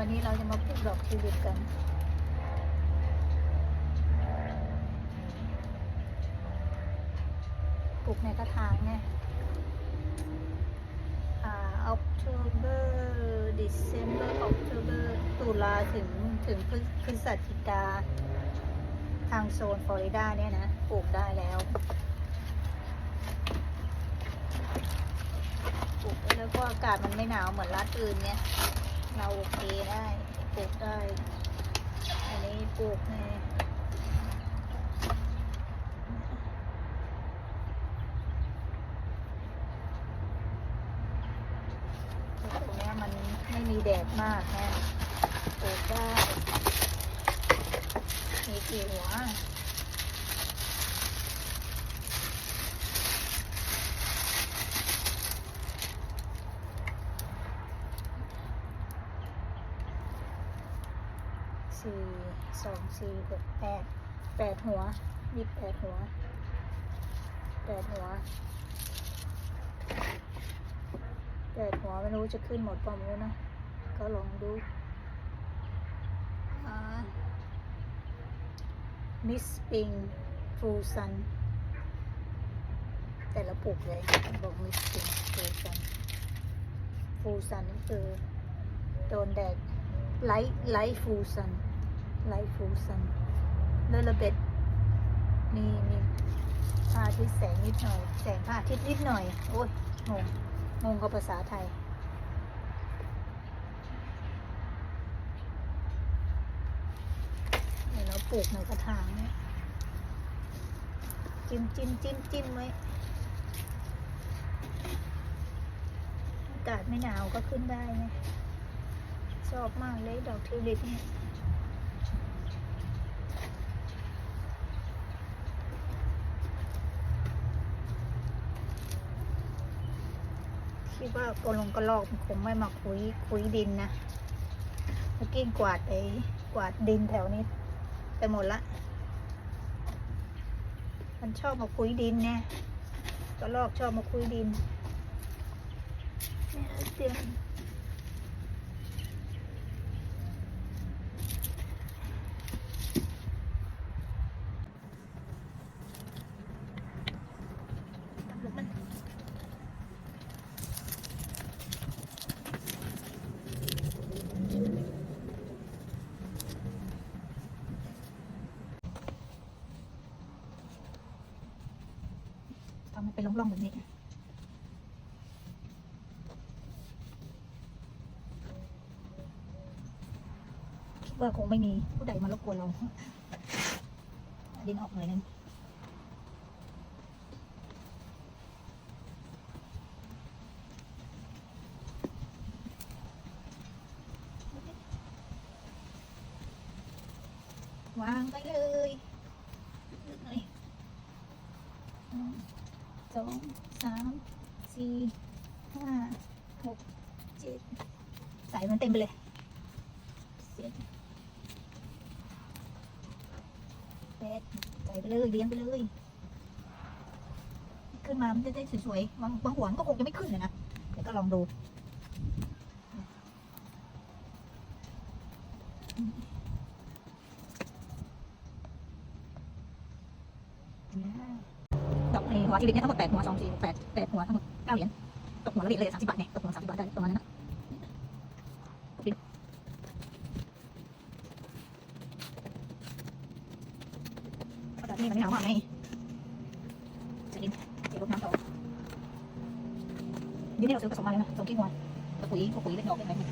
วันนี้เราจะมาปลูกดอกทิวลิปกัน ปลูกในกระถางเนี่ยอ่า October December October ตุลาถึงถึงพฤศจิกา ทางโซนฟลอริดาเนี่ยนะ ปลูกได้แล้ว ปลูกแล้วก็อากาศมันไม่หนาวเหมือนรัฐอื่นเนี่ย เราโอเคได้ปลูกได้ อันนี้ปลูกในตรงนี้มันไม่มีแดดมากนะปลูกได้ มีกี่หัว สี่สองสี่หกแปดแปดหัวมีแปดหัวแปดหัวแปดหัวไม่รู้จะขึ้นหมดปล่าไม่รู้นะ ก็ลองดูมิสปิงฟูซันแต่ละปลูกเลยบอกมิสปิงฟูซันฟูซันก็คือโดนแดดไลท์ไลท์ฟูซัน ไลท์ฟูซันเลลเบ็ดมีมีพระอาทิตย์แสงนิดหน่อย แสงพระอาทิตย์นิดหน่อย โอ้ยงงงงกับภาษาไทย เดี๋ยวเราปลูกในกระถางเนี่ยจิ้มจิ้มจิ้มจิ้มไว้อากาศไม่หนาวก็ขึ้นได้ไงชอบมากเลยดอกทิวลิปเนี่ย คิดว่ากระลงกระลอกมันคงไม่มาคุยคุยดินนะเมื่อกี้กวาดไอ้กวาดดินแถวนี้ไปหมดละ มันชอบมาคุยดินไงกระลอกชอบมาคุยดินเนี่ยเตียง ทำมันเป็นร่องๆแบบนี้คิดว่าคงไม่มีผู้ใดมารบกวนเราดินออกหน่อยนึงวางไปเลยนี่หนึ่งส องสามสี่ห้าหกเจ็ดใส่มันเต็มไปเลยเจ็ดแปดใส่ไปเลยเลี้ยงไปเลย ขึ้นมามันจะได้สวยๆบางบางหัวนก็คงจะไม่ขึ้นเลยนะเดี๋ยวก็ลองดูอกใน หัวที่เล็กเนี่ยทั้งหมดแปดหัวสองสี่แปดแปดหัวทั้งหมดเก้าเหรียญตกหัวละเหรียญเลยสามสิบบาทเนี่ยตกหัวสามสิบบาทได้ประมาณนั้นนะอากาศนี่มันไม่หนาวมากไงจะดินเดี๋ยวรดน้ำต่อดินที่เราซื้อผสมมาเลยนะส่งที่หัวปุ๋ยพวกปุ๋ยเล็กน้อยเป็นไง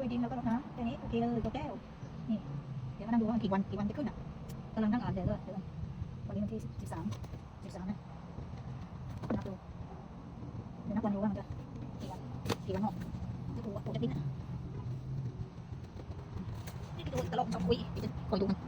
ด้วยดินแล้วก็รดน้ำแค่นี้โอเคเลยตัวแก้วนี่เดี๋ยวมานั่งดูว่ากี่วันกี่วันจะขึ้นอะกำลังนั่งอ่านแต่ด้วยเดี๋ยวก่อนวันนี้วันที่สิบสามสิบสามนะนับดูเดี๋ยวนับวันดูว่ามันจะกี่วันกี่วันหอกจะถูกว่าถูกจะดิ้นอะนี่ดูตลกชอบคุยเดี๋ยวจะคอยดูมัน